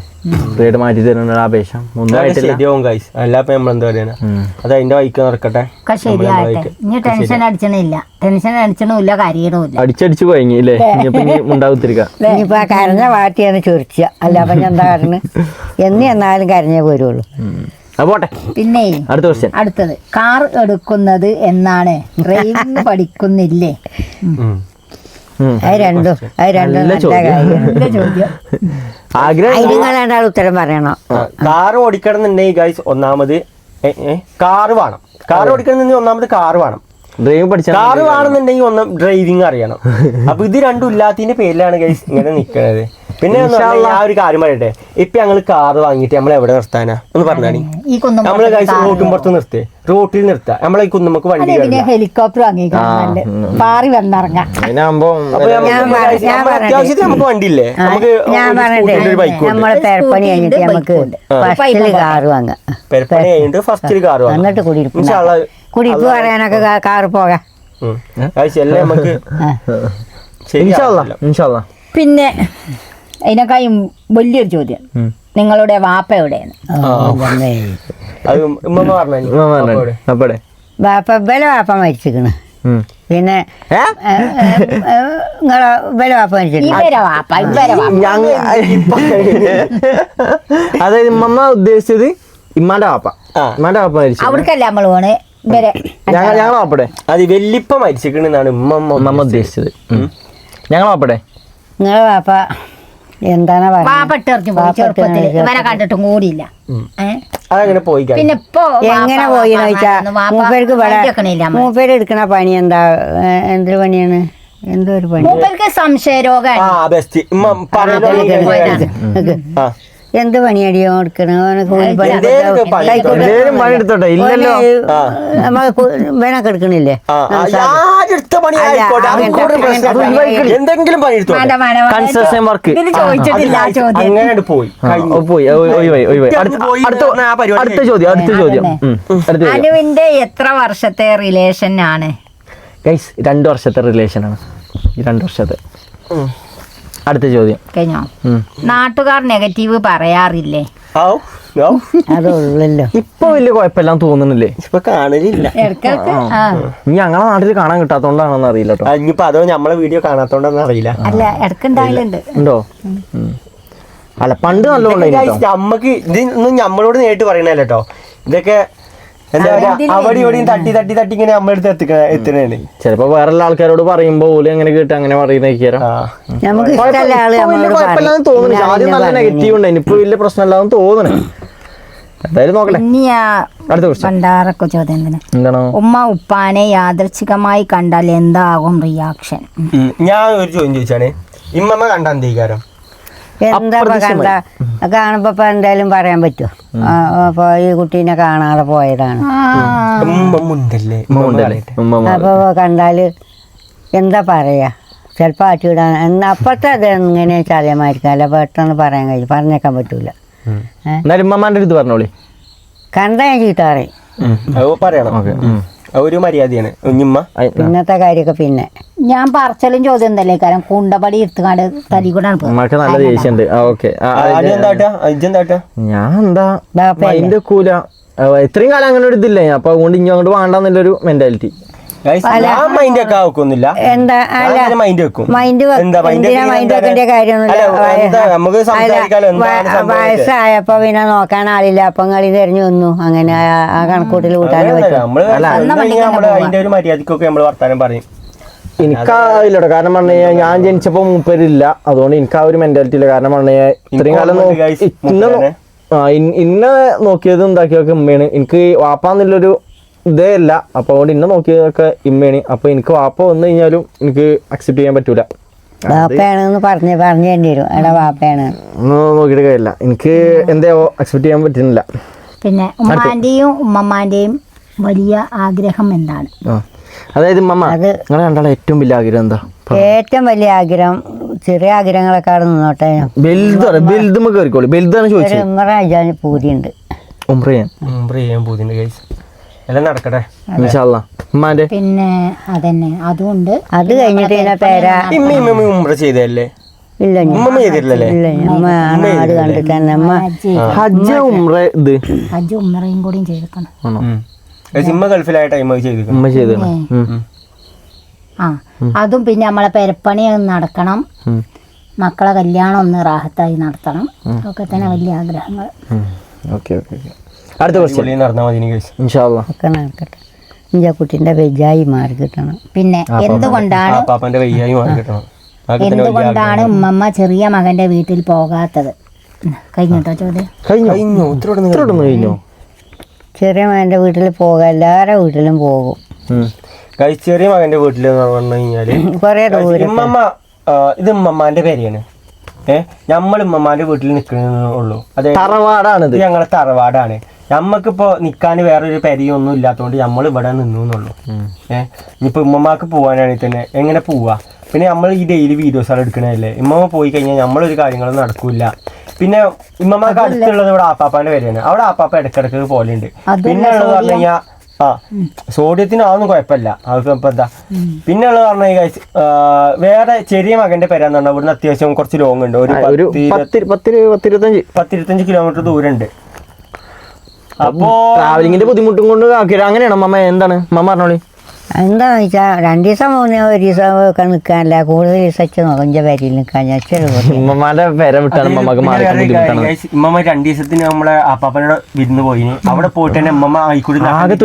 B: റേഡ് മാറ്റി തരുന്ന അപേക്ഷ. ഒന്നും
D: അതൊക്കെ
B: ആയിട്ടില്ല.
D: ശരിയാവും ഗൈസ് അല്ലാപ്പ നമ്മൾ എന്താ പറയാ
B: ഉം.
D: അത് അതിന്റെ വൈക്ക് നടക്കട്ടെ.
A: ഇനി ടെൻഷൻ അടിച്ചണില്ല. ടെൻഷൻ അടിച്ചണില്ല കരയണമില്ല
B: അടിച്ചടിച്ചു പോയി അല്ലേ ഇനിയിപ്പോ
C: കരഞ്ഞ വാട്ടിയാണ് ചൊരിച്ച അല്ല അപ്പൊ ഞാൻ എന്താ കാരണം എന്ന് എന്നാലും കരഞ്ഞേ പോരുള്ളൂ.
B: പോട്ടെ.
A: പിന്നെ
B: അടുത്ത ക്വസ്റ്റ്യൻ
A: അടുത്തത്. കാർ എടുക്കുന്നത് എന്നാണ്? ഡ്രൈവിംഗ് പഠിക്കുന്നില്ലേ.
C: അത് രണ്ടും അത് രണ്ടും
B: നല്ല
C: നല്ല
B: ചോദ്യം.
C: കാര്യം
A: നല്ല ചോദ്യം.
B: ആഗ്രഹം
C: അതിന് ഉത്തരം പറയണം?
D: കാർ ഓടിക്കണം എന്നുണ്ടെങ്കിൽ ഗൈസ് ഒന്നാമത് കാറ് വേണം. കാർ ഓടിക്കണം ഒന്നാമത് കാറ് വേണം.
B: ഡ്രൈവിംഗ് പഠിച്ചാൽ
D: കാറ് വേണമെന്നുണ്ടെങ്കിൽ ഒന്ന് ഡ്രൈവിംഗ് അറിയണം. അപ്പൊ ഇത് രണ്ടും ഇല്ലാത്തതിന്റെ പേരിലാണ് ഗൈസ് ഇങ്ങനെ നിക്കണത്. പിന്നെ ആ ഒരു കാര്യം പറയട്ടെ? ഇപ്പൊ ഞങ്ങൾ കാർ വാങ്ങിയിട്ട് നമ്മൾ എവിടെ നിർത്താനാ? ഒന്ന് പറഞ്ഞാണി
A: ഈ കുന്നും
D: നമ്മൾ ഗൈസ് റോട്ടും പുറത്ത് നിർത്തേ. റോട്ടിൽ നിർത്താ. നമ്മളെ ഈ കുന്നുമ്മക്ക് വണ്ടി.
A: ഹെലികോപ്റ്റർ പാറി വന്നിറങ്ങാം.
D: അത്യാവശ്യത്തിന് നമുക്ക് വണ്ടിയില്ലേ? നമുക്ക്
C: പെരപ്പണി കഴിഞ്ഞിട്ട് നമുക്ക്
A: ഉണ്ട്. ആ.
C: ഫസ്റ്റിൽ കാറ് വാങ്ങാം.
D: പെരപ്പണി കഴിഞ്ഞിട്ട് ഫസ്റ്റ് കാറ് വാങ്ങാം.
C: എന്നിട്ട് കുടിയിരിപ്പ്
D: ഇൻഷാ അള്ളാ,
C: കുടിയിരിപ്പ് പറയാനൊക്കെ കാ- കാറ് പോകാം.
D: ഉം. എല്ലാം നമുക്ക്
A: പിന്നെ അതിനേക്കാളും വലിയൊരു ചോദ്യം. നിങ്ങളുടെ വാപ്പ എവിടെയാണ്?
C: വാപ്പ ഇവലെ വാപ്പ
B: മരിച്ചിരിക്കണ്.
C: പിന്നെ നിങ്ങളെ ഇവലെ വാപ്പ
B: അതായത് ഇമ്മമ്മ ഉദ്ദേശിച്ചത് ഇമ്മാന്റെ വാപ്പ. ഇമ്മാന്റെ വാപ്പ മരിച്ചു
A: അവിടേക്കല്ല നമ്മൾ പോണ്?
B: ഞങ്ങൾ ഞങ്ങളെ വാപ്പടെ
D: അത് വെല്ലിപ്പ മരിച്ചിരിക്കണെന്നാണ് ഉമ്മ
B: ഇമ്മമ്മ ഉദ്ദേശിച്ചത്. ഉം. ഞങ്ങളെ വാപ്പടെ
C: നിങ്ങളെ വാപ്പ എന്താണ്
A: പോയി ചെറുപ്പത്തിൽ ഇവനെ കണ്ടിട്ടും കൂടിയില്ല. ഏ?
D: അതങ്ങനെ പോയി
A: പിന്നെ ഇപ്പൊ
C: എങ്ങനെ പോയി മൂപ്പേർക്ക് മൂപ്പേര് എടുക്കണ പണി എന്താ? എന്തൊരു പണിയാണ്? എന്തോ ഒരു പണി?
A: മൂപ്പേർക്ക് സംശയരോഗമാണ്
D: ആ.
C: എന്ത് പണിയടിയോ എടുക്കണ
B: ഇല്ലല്ലോ.
C: വേനൊക്കെ എടുക്കണില്ലേ?
D: എന്തെങ്കിലും
A: ചോദ്യം.
D: അങ്ങനെ പോയി.
B: പോയി. അടുത്ത ചോദ്യം അടുത്ത ചോദ്യം.
A: അനുവിന്റെ എത്ര വർഷത്തെ റിലേഷൻ ആണ്?
B: ഗൈസ് രണ്ട് വർഷത്തെ റിലേഷൻ ആണ്. ഈ രണ്ട് വർഷത്തെ. അടുത്ത ചോദ്യം.
A: കഴിഞ്ഞോ. നാട്ടുകാർ നെഗറ്റീവ് പറയാറില്ലേ?
B: ഇപ്പൊ വലിയ കുഴപ്പമില്ലാന്ന് തോന്നുന്നില്ലേ?
D: ഇപ്പൊ കാണലില്ല.
B: ഇനി ഞങ്ങളെ നാട്ടിൽ കാണാൻ കിട്ടാത്തോണ്ടാണെന്ന് അറിയില്ല
D: ഇനിയിപ്പോ അതോ നമ്മളെ വീഡിയോ കാണാത്തോണ്ടെന്ന് അറിയില്ല.
A: അല്ല
B: ഉണ്ടോ? അല്ല പണ്ട്
D: നല്ല നമ്മക്ക് ഇതൊന്നും നമ്മളോട് നേരിട്ട് പറയണല്ലോ കേട്ടോ ഇതൊക്കെ അവിടെ ഇവിടെയും തട്ടി തട്ടി തട്ടി ഇങ്ങനെ നമ്മളെടുത്ത് എത്തിക്കണ എത്തണേണ്
B: ചിലപ്പോ വേറെ ആൾക്കാരോട് പറയുമ്പോ ഓൽ അങ്ങനെ കേട്ട് അങ്ങനെ കുഴപ്പമില്ലാന്ന് തോന്നുന്നു ആദ്യം നല്ല നെഗറ്റീവ് ഉണ്ടായി ഇപ്പൊ വലിയ പ്രശ്നമില്ലാന്ന് തോന്നണേ എന്തായാലും നോക്കട്ടെ.
A: ചോദ്യം ഉമ്മ ഉപ്പാനെ യാദർച്ഛികമായി കണ്ടാൽ എന്താകും റിയാക്ഷൻ
D: ഞാൻ ഒരു ചോദ്യം ചോദിച്ചാണ്. ഇമ്മമ്മ കണ്ട അന്തീകാരം
C: എന്താ കണ്ട? കാണുമ്പോ ഇപ്പൊ എന്തായാലും പറയാൻ പറ്റുമോ അപ്പൊ ഈ കുട്ടീനെ കാണാതെ പോയതാണ്. അപ്പൊ കണ്ടാൽ എന്താ പറയാ? ചിലപ്പോ ആറ്റിവിടാൻ എന്നാ അപ്പത്തെ അത് എങ്ങനെ ചതയമായിരിക്കാല്ല പെട്ടെന്ന് പറയാൻ കഴിയും പറഞ്ഞേക്കാൻ പറ്റൂല.
B: ഉമ്മമാന്റെ പറഞ്ഞോളി.
C: കണ്ടാ ഞാൻ ചീത്ത പറയും.
D: പറയണം.
B: ഓക്കെ.
D: ഒരു മര്യാദയാണ്.
C: പിന്നത്തെ കാര്യമൊക്കെ പിന്നെ.
A: ഞാൻ പറച്ചലും ചോദ്യം എന്തല്ലേ കാരണം കുണ്ടപടി എടുത്തുകാണ്ട് തരി കൂടാണ്
B: നല്ല ദേഷ്യണ്ട് ഓക്കെ. ഞാൻ എന്താ എന്റെ കൂല ഇത്രയും കാലം അങ്ങനെ ഒരു ഇതില്ല. അപ്പൊ അതുകൊണ്ട് ഇനി അങ്ങോട്ട് വേണ്ടെന്നുള്ളൊരു മെന്റാലിറ്റി?
C: വയസ്സായപ്പോ പിന്നെ നോക്കാൻ ആളില്ല. അപ്പൊ കളി തെരഞ്ഞു വന്നു അങ്ങനെ ആ- ആ കണക്കൂട്ടിൽ കൂട്ടാനും പറ്റും.
B: എനിക്കാവില്ലട്ടോ കാരണം പറഞ്ഞു കഴിഞ്ഞാൽ ഞാൻ ജനിച്ചപ്പോ മൂപ്പരില്ല. അതുകൊണ്ട് എനിക്ക് ആ ഒരു മെന്റാലിറ്റി ഇല്ല. കാരണം പറഞ്ഞു കഴിഞ്ഞാൽ ഇത്രയും കാലം ഇന്ന ഇന്ന നോക്കിയത് ഉണ്ടാക്കിയൊക്കെ ഉമ്മയാണ്. എനിക്ക് വാപ്പാന്നുള്ളൊരു ഇതേ അല്ല. അപ്പൊ അതുകൊണ്ട് ഇന്ന നോക്കിയതൊക്കെ ഇമ്മയാണ്. അപ്പൊ എനിക്ക് വാപ്പ വന്നു കഴിഞ്ഞാലും എനിക്ക് അക്സെപ്റ്റ് ചെയ്യാൻ പറ്റൂല.
C: വാപ്പയാണെന്ന് പറഞ്ഞ് പറഞ്ഞു തരേണ്ടി വരും. എടാ വാപ്പയാണ്.
B: ഒന്നും നോക്കിയിട്ട് കാര്യമില്ല. എനിക്ക് എന്തേ അക്സെപ്റ്റ് ചെയ്യാൻ പറ്റുന്നില്ല.
A: പിന്നെ ഉമ്മാന്റെയും ഉമ്മമാന്റെയും വലിയ ആഗ്രഹം എന്താണ്?
B: അതായത് മമ്മ
C: അത്
B: നിങ്ങളെ കണ്ടാൽ ഏറ്റവും വലിയ ആഗ്രഹം എന്താ?
C: ഏറ്റവും വലിയ ആഗ്രഹം ചെറിയ ആഗ്രഹങ്ങളൊക്കെ അവിടെ നിന്നോട്ടെ
B: കയറിക്കോളി
C: ഒരു
B: ചോദിച്ചത്.
C: ഉമ്മറ പൂതിയുണ്ട്.
B: ഉംറയാൻ
D: ചെയ്യാൻ. പോകുന്നുണ്ട് ഗൈസ് എല്ലാം നടക്കട്ടെ.
B: ഉമ്മാന്റെ?
A: പിന്നെ അതന്നെ. അതുകൊണ്ട്
C: അത് കഴിഞ്ഞിട്ട് പിന്നെ പേരാ
D: ഇമ്മ ഇമ്മ ഉമ്ര ചെയ്തല്ലേ
C: ഇല്ല
D: ഉമ്മ ചെയ്തിട്ടില്ലല്ലേ?
A: ഹജ്ജ്
B: ഉമ്രയും ഉംറ ഇത്.
A: ഹജ്ജ് ഉമ്മറയും കൂടിയും ചെയ്തിരിക്കണം
B: ആണോ?
D: ഇമ്മ ഗൾഫിലായ ടൈം ചെയ്തിരിക്കുന്നു.
B: ഉമ്മ ചെയ്തു
A: ആ അതും പിന്നെ നമ്മളെ പെരപ്പണി ഒന്ന് നടക്കണം. മക്കളെ കല്യാണം ഒന്ന് റാഹത്തായി നടത്തണം. ഒക്കെ തന്നെ വലിയ ആഗ്രഹങ്ങൾ.
B: Okay okay okay. അടുത്ത ക്വസ്റ്റ്യൻ
D: പുള്ളി നടന്നാൽ മതി ഗൈസ്
B: ഇൻഷാല്ല
C: ഒക്കെ നടക്കട്ടെ. ഇഞ്ച കുട്ടീന്റെ വെജായി മാറി കിട്ടണം.
A: പിന്നെ എന്തുകൊണ്ടാണ്
D: ആ പാപ്പന്റെ വയ്യായി മാറി കിട്ടണം. അതൊക്കെ തന്നെ വലിയ
A: എന്തുകൊണ്ടാണ് ഉമ്മമ്മ ചെറിയ മകന്റെ വീട്ടിൽ പോകാത്തത്? കഴിഞ്ഞോട്ടോ ചോദ്യം?
B: കഴിഞ്ഞോ?
D: കഴിഞ്ഞോ?
C: ചെറിയ മകന്റെ വീട്ടിൽ പോകുക എല്ലാവരുടെ വീട്ടിലും പോകും.
D: ചെറിയ മകന്റെ വീട്ടിൽ എന്ന് പറഞ്ഞു കഴിഞ്ഞാൽ
C: കുറേ
D: ഇമ്മമ്മ ഇത് ഉമ്മമ്മാന്റെ പേരെയാണ് ഏഹ് നമ്മൾ ഉമ്മമ്മാന്റെ വീട്ടിൽ നിൽക്കുന്നുള്ളൂ അതെ
B: തറവാടാണ്
D: ഇത് ഞങ്ങളെ തറവാടാണ്. നമ്മക്കിപ്പോ നിക്കാൻ വേറൊരു പരിയൊന്നും ഒന്നും ഇല്ലാത്തതുകൊണ്ട് നമ്മൾ ഇവിടെ നിന്നു എന്നുള്ളൂ ഏഹ് ഇനിയിപ്പോ ഉമ്മമാക്ക് പോവാനാണെങ്കിൽ തന്നെ എങ്ങനെ പോവാ? പിന്നെ നമ്മൾ ഈ ഡെയിലി വീഡിയോസ് ആണ് എടുക്കണല്ലേ ഉമ്മമ്മ പോയി കഴിഞ്ഞാൽ നമ്മളൊരു കാര്യങ്ങളും നടക്കൂല പിന്നെ ഉമ്മമാക്ക് അടുത്തുള്ളത് ഇവിടെ ആപ്പാപ്പാന്റെ പേരാണ്. അവിടെ ആപ്പാപ്പ ഇടക്കിടക്ക് പോലുണ്ട് പിന്നെ ഉള്ളത് പറഞ്ഞു കഴിഞ്ഞാൽ ആ സോഡിയത്തിന് അതൊന്നും കുഴപ്പമില്ല. അവർക്ക് ഇപ്പൊ എന്താ? പിന്നെ ഉള്ളത് പറഞ്ഞു കഴിഞ്ഞാൽ വേറെ ചെറിയ മകന്റെ പേരാന്ന് പറഞ്ഞാൽ ഇവിടുന്ന് അത്യാവശ്യം കുറച്ച് ലോങ് ഉണ്ട്. ഒരു
B: ഒരു
D: പത്ത്
B: പത്ത് പത്ത് പത്തിരുപത്തഞ്ച്.
D: പത്തിരുപത്തഞ്ച് കിലോമീറ്റർ ദൂരം ഉണ്ട് അപ്പോ
B: ട്രാവലിംഗിന്റെ ബുദ്ധിമുട്ടും കൊണ്ട് ആക്കിയത് അങ്ങനെയാണോ. മമ്മ എന്താണ്? മമ്മ പറഞ്ഞോളി.
C: എന്താന്ന് വെച്ചാൽ രണ്ട് ദിവസം മൂന്ന് ഒരു ദിവസം ഒക്കെ നിൽക്കാനല്ല കൂടുതൽ ദിവസം നോക്കഞ്ച പേരിൽ നിൽക്കാൻ ഞാൻ ചെറുപ്പം
B: ഉമ്മമാരുടെ പേര വിട്ടാണ് മമ്മക്ക് മാറിക്കാൻ ബുദ്ധിമുട്ടാണ്.
D: ഉമ്മമ്മ രണ്ട് ദിവസത്തിന് നമ്മളെ അപ്പാപ്പനോട് വിരുന്ന് പോയി അവിടെ പോയിട്ട് തന്നെ ഉമ്മമ്മ ആയിക്കൂടി
B: ആകെ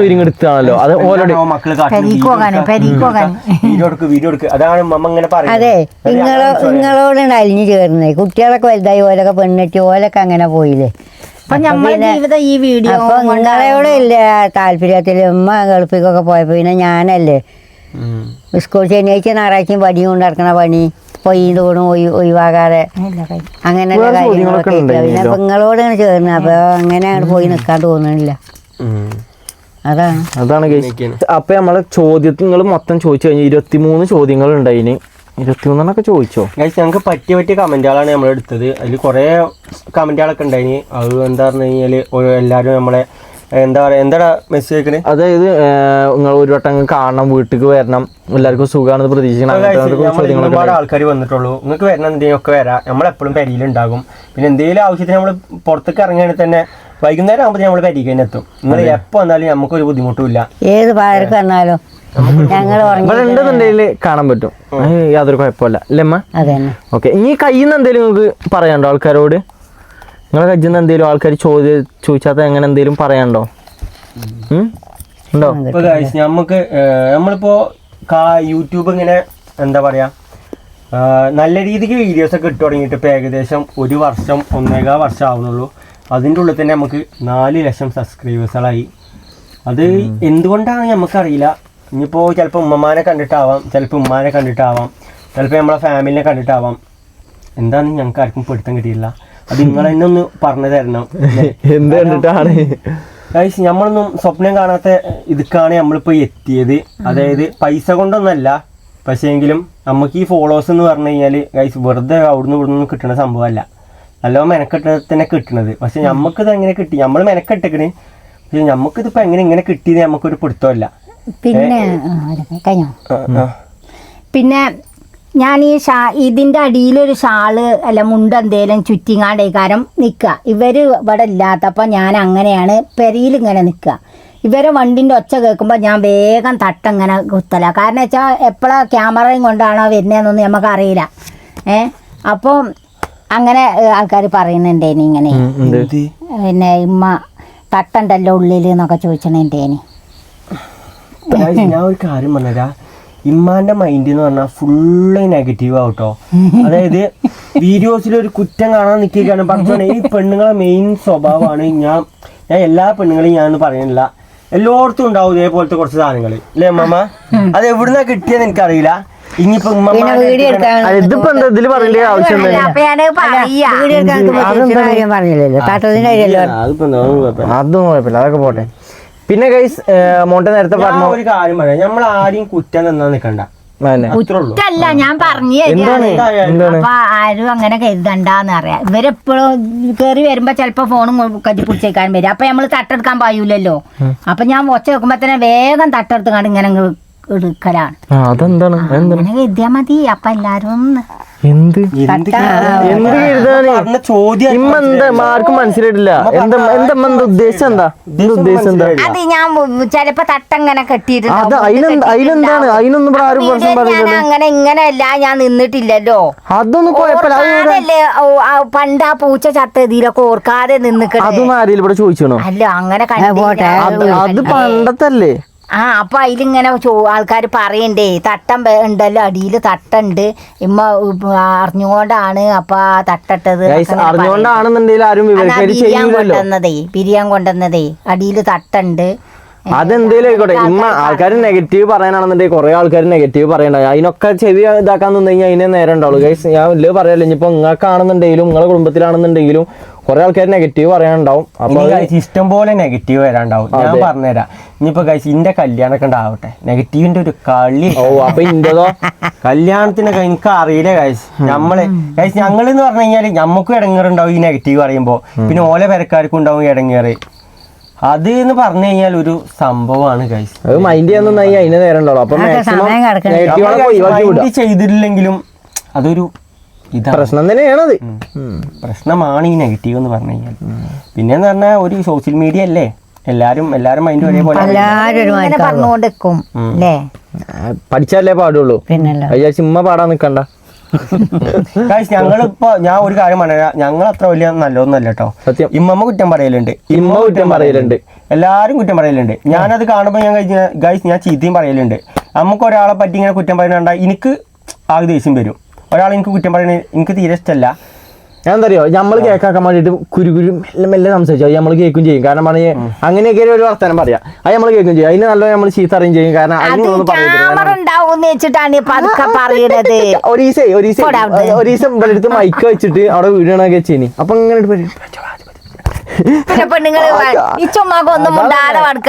B: അത് ഓൾറെഡി
A: മക്കൾ.
D: വീഡിയോ എടുക്ക്. വീഡിയോ എടുക്ക് അതാണ് ഉമ്മമ്മ ഇങ്ങനെ
C: അതെ
D: പറയുന്നത്.
C: നിങ്ങളോ നിങ്ങളോടാണ് അലിഞ്ഞു ചേർന്നത് കുട്ടികളൊക്കെ വലുതായി ഓലൊക്കെ പെണ്ണിട്ട് ഓലൊക്കെ അങ്ങനെ പോയില്ലേ?
A: അപ്പൊ നമ്മളെ ജീവിതം ഈ വീഡിയോ
C: അപ്പൊ ഇല്ല താല്പര്യത്തിൽ ഉമ്മ ഗൾഫിക്കൊക്കെ പോയപ്പോ പിന്നെ ഞാനല്ലേ. സ്കൂൾ ശനിയാഴ്ച ഞായറാഴ്ചയും പണി കൊണ്ട് നടക്കണ പണി പൊയ്യും തോണും ഒഴി ഒഴിവാകാതെ അങ്ങനെയുള്ള കാര്യങ്ങളൊക്കെ. പിന്നെ
B: ഉണ്ടായിരുന്നല്ലോ.
C: ചേർന്ന് അപ്പൊ അങ്ങനെ അങ്ങോട്ട് പോയി നിൽക്കാൻ
D: തോന്നണില്ല
C: അതാണ്
B: അതാണ്. അപ്പൊ നമ്മളെ ചോദ്യങ്ങൾ മൊത്തം ചോദിച്ചു കഴിഞ്ഞാൽ ഇരുപത്തിമൂന്ന് ചോദ്യങ്ങൾ ഉണ്ടായിന് ഇരുപത്തിമൂന്നെണ്ണൊക്കെ ചോദിച്ചോ?
D: ഗൈസ് ഞങ്ങൾക്ക് പറ്റിയ പറ്റിയ കമന്റുകളാണ് നമ്മൾ എടുത്തത്. അതിൽ കുറേ കമന്റുകളൊക്കെ ഉണ്ടായിന്. അത് എന്താ പറഞ്ഞു കഴിഞ്ഞാൽ ഒരു- എല്ലാവരും നമ്മളെ എന്താ പറയുക എന്താടാ മെസ്സേജ് അയക്കണേ?
B: അതായത് നിങ്ങൾ ഒരു വട്ടം അങ്ങ് കാണണം വീട്ടിലേക്ക് വരണം. എല്ലാവർക്കും സുഖമാണെന്ന് പ്രതീക്ഷിക്കണം
D: ഒരുപാട് ആൾക്കാർ വന്നിട്ടുള്ളൂ. നിങ്ങൾക്ക് വരണം എന്തെങ്കിലും ഒക്കെ വരാം നമ്മളെപ്പോഴും പരിയിലുണ്ടാകും പിന്നെ എന്തെങ്കിലും ആവശ്യത്തിന് നമ്മൾ പുറത്തേക്ക് ഇറങ്ങുകയാണെങ്കിൽ തന്നെ വൈകുന്നേരം ആകുമ്പോൾ നമ്മൾ തന്നെ എത്തും. നിങ്ങൾ എപ്പോൾ വന്നാലും നമുക്കൊരു ബുദ്ധിമുട്ടുമില്ല
C: ഏത് പാരക്ക് വന്നാലും.
B: ഇവിടെ ഉണ്ടെന്നുണ്ടെങ്കിൽ കാണാൻ പറ്റും. യാതൊരു കുഴപ്പമില്ല. അല്ലേ ഓക്കെ. ഇനി കയ്യിൽ നിന്ന് എന്തെങ്കിലും നിങ്ങൾക്ക് പറയാനുണ്ടോ ആൾക്കാരോട്? നിങ്ങളെ കയ്യിൽ നിന്ന് എന്തെങ്കിലും ആൾക്കാർ ചോദ്യം ചോദിച്ചാത്ത എങ്ങനെ എന്തെങ്കിലും പറയാണ്ടോ? ഉണ്ടോ?
D: ഇപ്പൊ നമുക്ക് നമ്മളിപ്പോ യൂട്യൂബ് ഇങ്ങനെ എന്താ പറയാ നല്ല രീതിക്ക് വീഡിയോസ് ഒക്കെ ഇട്ട് തുടങ്ങിയിട്ട് ഇപ്പൊ ഏകദേശം ഒരു വർഷം ഒന്നേകാ വർഷം ആവുന്നുള്ളൂ. അതിന്റെ ഉള്ളിൽ തന്നെ നമുക്ക് നാല് ലക്ഷം സബ്സ്ക്രൈബേഴ്സുകളായി അത് എന്തുകൊണ്ടാണ് നമുക്കറിയില്ല ഇനിയിപ്പോൾ ചിലപ്പോൾ ഉമ്മമാനെ കണ്ടിട്ടാവാം ചിലപ്പോൾ ഉമ്മാനെ കണ്ടിട്ടാവാം ചിലപ്പോൾ നമ്മളെ ഫാമിലിനെ കണ്ടിട്ടാവാം. എന്താണ് ഞങ്ങൾക്ക് ആർക്കും പിടുത്തം കിട്ടിയില്ല അത് നിങ്ങൾ തന്നെ ഒന്ന് പറഞ്ഞു തരണം. (laughs)
B: എന്ത് കണ്ടിട്ടാണ്?
D: ഗൈസ് നമ്മളൊന്നും സ്വപ്നം കാണാത്ത ഇതുക്കാണ് നമ്മളിപ്പോൾ എത്തിയത്. അതായത് പൈസ കൊണ്ടൊന്നല്ല. പക്ഷേ എങ്കിലും നമുക്ക് ഈ ഫോളോവേഴ്സ് എന്ന് പറഞ്ഞു കഴിഞ്ഞാൽ ഗൈസ് വെറുതെ അവിടുന്ന് ഇവിടുന്ന് കിട്ടുന്ന സംഭവമല്ല. നല്ല മെനക്കെട്ടത് തന്നെ കിട്ടണത്. പക്ഷെ നമുക്കിത് എങ്ങനെ കിട്ടി? നമ്മൾ മെനക്കെട്ടിക്കണ്. പക്ഷെ നമുക്കിതിപ്പോൾ എങ്ങനെ ഇങ്ങനെ കിട്ടിയത് നമുക്കൊരു പിടുത്തമല്ല
A: പിന്നെ കഴിഞ്ഞോ? പിന്നെ ഞാൻ ഈ ഷാ ഇതിന്റെ അടിയിലൊരു ഷാൾ അല്ല മുണ്ട് എന്തേലും ചുറ്റിങ്ങാണ്ടേക്കാരം നിൽക്കുക ഇവർ ഇവിടെ ഇല്ലാത്തപ്പോൾ ഞാൻ അങ്ങനെയാണ് പെരിയിൽ ഇങ്ങനെ നിൽക്കുക ഇവരെ വണ്ടിന്റെ ഒച്ച കേൾക്കുമ്പോൾ ഞാൻ വേഗം തട്ടങ്ങനെ കുത്തല. കാരണം വെച്ചാൽ എപ്പോഴാണ് ക്യാമറയും കൊണ്ടാണോ വരുന്നതെന്നൊന്നും നമുക്ക് അറിയില്ല ഏ? അപ്പോൾ അങ്ങനെ ആൾക്കാർ പറയുന്നുണ്ടേനി ഇങ്ങനെ. പിന്നെ ഇമ്മ തട്ടുണ്ടല്ലോ ഉള്ളിൽ എന്നൊക്കെ
D: Guys, ഞാൻ ഒരു കാര്യം പറഞ്ഞുതരാ. ഇമ്മാന്റെ മൈൻഡ് എന്ന് പറഞ്ഞാൽ ഫുള്ള് നെഗറ്റീവ് ആവട്ടോ. അതായത് വീഡിയോസിൽ ഒരു കുറ്റം കാണാൻ നിൽക്കുകയാണ് പറഞ്ഞു ഈ പെണ്ണുങ്ങളെ മെയിൻ സ്വഭാവമാണ് ഞാൻ ഞാൻ എല്ലാ പെണ്ണുങ്ങളെയും ഞാൻ പറയുന്നില്ല എല്ലായിടത്തും ഉണ്ടാവും ഇതേപോലത്തെ കുറച്ച് സാധനങ്ങൾ. അല്ലേ അമ്മമ്മ അത് എവിടുന്നാ കിട്ടിയെന്ന് എനിക്കറിയില്ല. ഇനിയിപ്പോ
B: ഇതിപ്പോ എന്താ ഇതിൽ പറയേണ്ട ആവശ്യം അതൊന്നും കുഴപ്പമില്ല. അതൊക്കെ പോട്ടെ. പിന്നെ ഗൈസ് മോണ്ട നേരത്തെ പറഞ്ഞു
D: ഒരു കാര്യം പറയാം. നമ്മൾ ആരെയും കുറ്റം നിന്നാ
B: നിക്കണ്ട.
D: അത്രേ ഉള്ളൂ.
A: കുറ്റല്ല ഞാൻ പറഞ്ഞു അപ്പൊ ആരും അങ്ങനെ കരുതണ്ടെന്ന് അറിയാം ഇവരെപ്പോഴും കേറി വരുമ്പോ ചിലപ്പോ ഫോണും കജ്ജി പിടിച്ചേക്കാൻ വരും. അപ്പൊ നമ്മൾ തട്ടെടുക്കാൻ പായൂലല്ലോ. അപ്പൊ ഞാൻ ഒച്ച വെക്കുമ്പോ തന്നെ വേഗം തട്ടെടുത്ത് കണ്ട് ഇങ്ങനെ അങ്ങ് എടുക്കലാണ്.
B: അതെന്താണ്?
A: അങ്ങനെ കരുതിയാ മതി. അപ്പൊ എല്ലാരും
B: എന്ത്?
D: എന്ത്
B: എന്ത്
D: ചോദ്യം
B: ഇമ്മ എന്താ ആർക്കും മനസ്സിലായിട്ടില്ല. എന്താ എന്താ ഇമ്മ എന്താ? ഉദ്ദേശം എന്താ എന്താ ഉദ്ദേശം എന്താ?
A: അത് ഞാൻ ചിലപ്പോ തട്ടങ്ങനെ
B: അതിനൊന്നും ഇവിടെ ആരും
A: ഞാൻ അങ്ങനെ ഇങ്ങനെ ഇങ്ങനെയല്ല ഞാൻ നിന്നിട്ടില്ലല്ലോ.
B: അതൊന്നും കുഴപ്പമില്ല.
A: പണ്ട് ആ പൂച്ച ചത്ത ഇതിലൊക്കെ ഓർക്കാതെ നിന്നിട്ട്
B: അതൊന്നും ആരെയും ഇവിടെ ചോദിച്ചണോ?
A: അല്ല അങ്ങനെ
B: അത് പണ്ടത്തല്ലേ.
A: ആ അപ്പൊ അതിലിങ്ങനെ ചോ ആൾക്കാർ പറയണ്ടേ തട്ടം ഉണ്ടല്ലോ അടിയിൽ തട്ടുണ്ട്. ഇമ്മ അറിഞ്ഞുകൊണ്ടാണ് അപ്പൊ ആ തട്ടട്ടത് ബിരിയാൻ കൊണ്ടുവന്നതേ ബിരിയാൻ കൊണ്ടുവന്നതേ അടിയിൽ തട്ടുണ്ട്.
B: അതെന്തേലും ആയിക്കോട്ടെ. ഇമ്മ ആൾക്കാർ നെഗറ്റീവ് പറയാനാണെന്നുണ്ടെങ്കിൽ കുറെ ആൾക്കാർ നെഗറ്റീവ് പറയണ്ട. അതിനൊക്കെ ചെവി ഇതാക്കാൻ നിന്ന് കഴിഞ്ഞാൽ അതിനെ നേരം ഉണ്ടാവുള്ളൂ. ഗൈസ് ഞാൻ വലിയ പറയല്ല. ഇനിയിപ്പോ നിങ്ങൾക്കാണെന്നുണ്ടെങ്കിലും നിങ്ങളെ കുടുംബത്തിലാണെന്നുണ്ടെങ്കിലും കുറെ ആൾക്കാർ നെഗറ്റീവ് പറയാനുണ്ടാവും. അപ്പൊ
D: ഇഷ്ടം പോലെ നെഗറ്റീവ് വരാണ്ടാവും ഞാൻ. പറഞ്ഞുതരാം. ഇനിയിപ്പോ ഗൈസ് ഇന്റെ കല്യാണമൊക്കെ ഉണ്ടാവട്ടെ. നെഗറ്റീവിന്റെ ഒരു കളി.
B: ഓ അപ്പൊ ഇന്റതോ
D: കല്യാണത്തിനൊക്കെ എനിക്ക് അറിയില്ല ഗൈസ് നമ്മൾ ഗൈസ് ഞങ്ങൾ എന്ന് പറഞ്ഞു കഴിഞ്ഞാൽ ഞമ്മക്കും ഇടങ്ങേറുണ്ടാവും ഈ നെഗറ്റീവ് പറയുമ്പോ. പിന്നെ ഓല പെരക്കാർക്കും ഉണ്ടാവും ഇടങ്ങേറ്. അത് എന്ന് പറഞ്ഞു കഴിഞ്ഞാൽ ഒരു സംഭവമാണ് ഗൈസ്
B: അത് മൈൻഡ് ചെയ്യാൻ അതിന് നേരം ഉണ്ടാവും അപ്പൊ
D: ചെയ്തിട്ടില്ലെങ്കിലും അതൊരു
B: പ്രശ്നം തന്നെയാണത്.
D: പ്രശ്നമാണ് ഈ നെഗറ്റീവ് എന്ന് പറഞ്ഞു കഴിഞ്ഞാൽ. പിന്നെന്ന് പറഞ്ഞാൽ ഒരു സോഷ്യൽ മീഡിയ അല്ലേ? എല്ലാരും എല്ലാരും മൈൻഡ് ഒരേപോലെ.
A: പറഞ്ഞുകൊണ്ടിരിക്കും
B: പഠിച്ചാലേ പാടുള്ളൂ?
C: പിന്നല്ല.
B: വിചാരിച്ച് ഉമ്മ പാടാൻ നിക്കണ്ട.
D: ഞങ്ങളിപ്പോ ഞാൻ ഒരു കാര്യം പറയാം ഞങ്ങൾ അത്ര വലിയ നല്ലതൊന്നല്ല കേട്ടോ
B: സത്യം.
D: ഇമ്മമ്മ കുറ്റം പറയലുണ്ട്.
B: ഇമ്മ കുറ്റം പറയലുണ്ട്.
D: എല്ലാരും കുറ്റം പറയലുണ്ട്. ഞാനത് കാണുമ്പോ ഞാൻ കഴിഞ്ഞ ഗൈസ് ഞാൻ ചീത്തയും പറയലുണ്ട്. നമുക്ക് ഒരാളെ പറ്റി ഇങ്ങനെ കുറ്റം പറയുന്നുണ്ടാ എനിക്ക് ആകെ ദേഷ്യം വരും. ഒരാൾ എനിക്ക് കുറ്റം പറയുന്നത് എനിക്ക് തീരെ ഇഷ്ടമല്ല
B: ഞാൻ അറിയോ നമ്മൾ കേൾക്കാൻ വേണ്ടിയിട്ട് കുരുകുരു കുരു മെല്ലെ മെല്ലെ സംസാരിച്ചു അത് നമ്മൾ കേൾക്കും ചെയ്യും കാരണം പറഞ്ഞ അങ്ങനെയൊക്കെ ഒരു വർത്തമാനം പറയാം അത് നമ്മൾ കേൾക്കും ചെയ്യും അതിന് നല്ല നമ്മൾ ചീത്ത അറിയും ചെയ്യും കാരണം
A: പോടാ അവിടുന്ന്.
B: ഒരീസം ഇവിടെ അടുത്ത് മൈക്ക് വെച്ചിട്ട് അവിടെ വീടണൊക്കെ ചെയ്യുന്നത് അപ്പൊ അങ്ങനെ പറയും,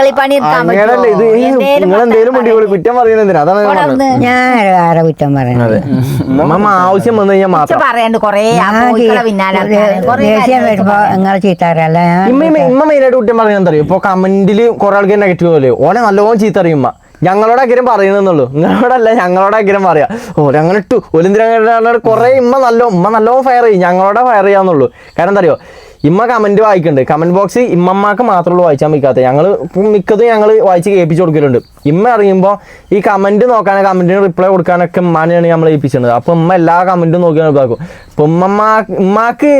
A: എടുക്കാൻ
B: ഇത് നിങ്ങൾ എന്തേലും മുടികൾ കുറ്റം പറയുന്നത് അതാണ് ഞാൻ
C: ആരെ കുറ്റം പറയുന്നത്
B: ആവശ്യം വന്നു കഴിഞ്ഞാൽ മാത്രം
A: പറയണ്ട് കൊറേ
C: ദേഷ്യം വരുമ്പോ ചീത്താറല്ല
B: ഇമ്മ മെയിനായിട്ട് കുറ്റം പറയുന്നത് എന്താ അറിയോ? ഇപ്പൊ കമന്റിൽ കുറെ ആൾക്കാർ നെഗറ്റീവ് പോലെ. ഓനെ നല്ലോണം ചീത്ത അറിയും ഉമ്മ. ഞങ്ങളോട് അഗ്രം പറയുന്നുള്ളൂ നിങ്ങളോടല്ല ഞങ്ങളോട് അഗ്രഹം പറയാ. ഓ അങ്ങനെ ഇട്ടു. ഒലിന്തിര കുറെ ഇമ്മ നല്ല ഉമ്മ നല്ലോണം ഫയർ ചെയ്യും. ഞങ്ങളോടെ ഫയർ ചെയ്യാന്നുള്ളൂ. കാരണം എന്താ അറിയോ? ഇമ്മ കമന്റ് വായിക്കുന്നുണ്ട് കമന്റ് ബോക്സ് ഇമ്മമ്മക്ക് മാത്രമേ വായിച്ചാൽ മിക്കാത്ത ഞങ്ങൾ മിക്കതും ഞങ്ങൾ വായിച്ച് കേൾപ്പിച്ച് കൊടുക്കലുണ്ട്. ഇമ്മ അറിയുമ്പോൾ ഈ കമന്റ് നോക്കാൻ കമന്റിന് റിപ്ലൈ കൊടുക്കാനൊക്കെ ഉമ്മാനെയാണ് നമ്മൾ ഏൽപ്പിച്ചത്. അപ്പൊ ഉമ്മ എല്ലാ കമന്റും നോക്കി ഇതാക്കും അപ്പം ഉമ്മമ്മ ഉമ്മാക്ക്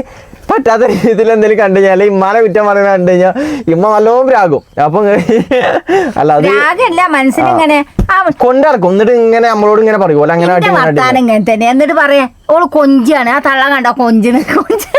B: പറ്റാത്ത രീതിയിൽ എന്തെങ്കിലും കണ്ടു കഴിഞ്ഞാൽ ഇമ്മാനെ കുറ്റം പറയുന്നത് കണ്ടു കഴിഞ്ഞാൽ ഇമ്മ നല്ലോണം രാഗും. അപ്പൊ (laughs) അല്ല അത്
A: മനസ്സിലിങ്ങനെ
B: കൊണ്ടിറക്കും എന്നിട്ട് ഇങ്ങനെ നമ്മളോട് ഇങ്ങനെ പറയും. "ഓലെ അങ്ങനെ
A: എന്നിട്ട് പറയാ ഓൾ കൊഞ്ചാണ് ആ തള്ള കണ്ടോ കൊഞ്ചിന് കൊഞ്ച്.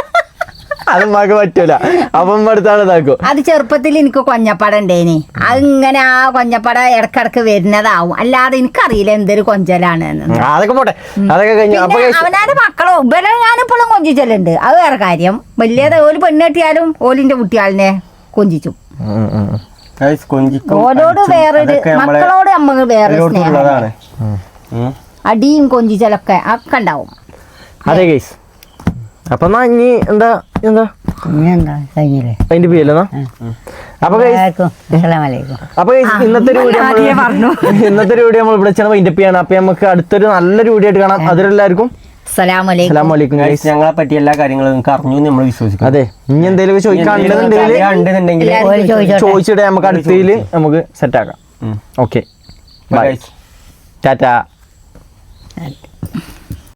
B: അത് മക പറ്റൂല. അപ്പം അടുത്താണ് ഇതാക്കും.
A: അത് ചെറുപ്പത്തിൽ എനിക്ക് കൊഞ്ഞപ്പട ഉണ്ടേനെ. അങ്ങനെ ആ കൊഞ്ഞപ്പട ഇടക്കിടക്ക് വരുന്നതാവും. അല്ലാതെ എനിക്കറിയില്ല എന്തൊരു കൊഞ്ചലാണ് എന്ന്.
B: അതൊക്കെ പോട്ടെ. അതൊക്കെ കഴിഞ്ഞു അപ്പൊ
A: പിന്നെ അവനാന്റെ മക്കളോ? ഇവരെ ഞാനിപ്പോഴും കൊഞ്ചിച്ചലുണ്ട്. അത് വേറെ കാര്യം. വലിയത് ഓൽ പെണ്ണെട്ടിയാലും ഓലിന്റെ കുട്ടിയാളിനെ കൊഞ്ചിച്ചു.
B: ഉം, ഉം, ഉം.
D: ഗൈസ് കൊഞ്ചിക്കും
A: ഓലോട്
D: അടിച്ചും
A: വേറൊരു
D: അതൊക്കെ നമ്മളെ
A: മക്കളോട് അമ്മ വേറെ
D: എല്ലായിടത്തും
A: സ്നേഹം
D: ഉള്ളതാണ്. ഉം.
A: അടിയും കൊഞ്ചിച്ചലൊക്കെ ഒക്കെ ഉണ്ടാവും.
B: അതെ ഗൈസ് അപ്പൊ എന്നാ ഇനി എന്താ എന്താ?
C: എന്താ കഴിഞ്ഞില്ലേ?
B: അതിന്റെ അപ്പൊ അപ്പൊ ഇന്നത്തെ. (laughs) ഇന്നത്തെ വീഡിയോ നമ്മൾ ഇവിടെ വെച്ചാൽ വൈൻഡപ്പ് ചെയ്യാണ്. അപ്പൊ നമുക്ക് അടുത്തൊരു നല്ലൊരു വീഡിയോ ആയിട്ട് കാണാം. അതിലെല്ലാവർക്കും
D: ഞങ്ങളെ പറ്റി എല്ലാ കാര്യങ്ങളും നിങ്ങൾക്ക് അറിഞ്ഞു നമ്മൾ വിശ്വസിക്കും
B: അതെ. ഇനി എന്തെങ്കിലും ചോദിക്കാണ്ടെന്നുണ്ടെങ്കിൽ
C: ചോദിച്ചോട്ടെ.
B: നമുക്ക് അടുത്തതിൽ നമുക്ക് സെറ്റ് ആക്കാം. Okay tata.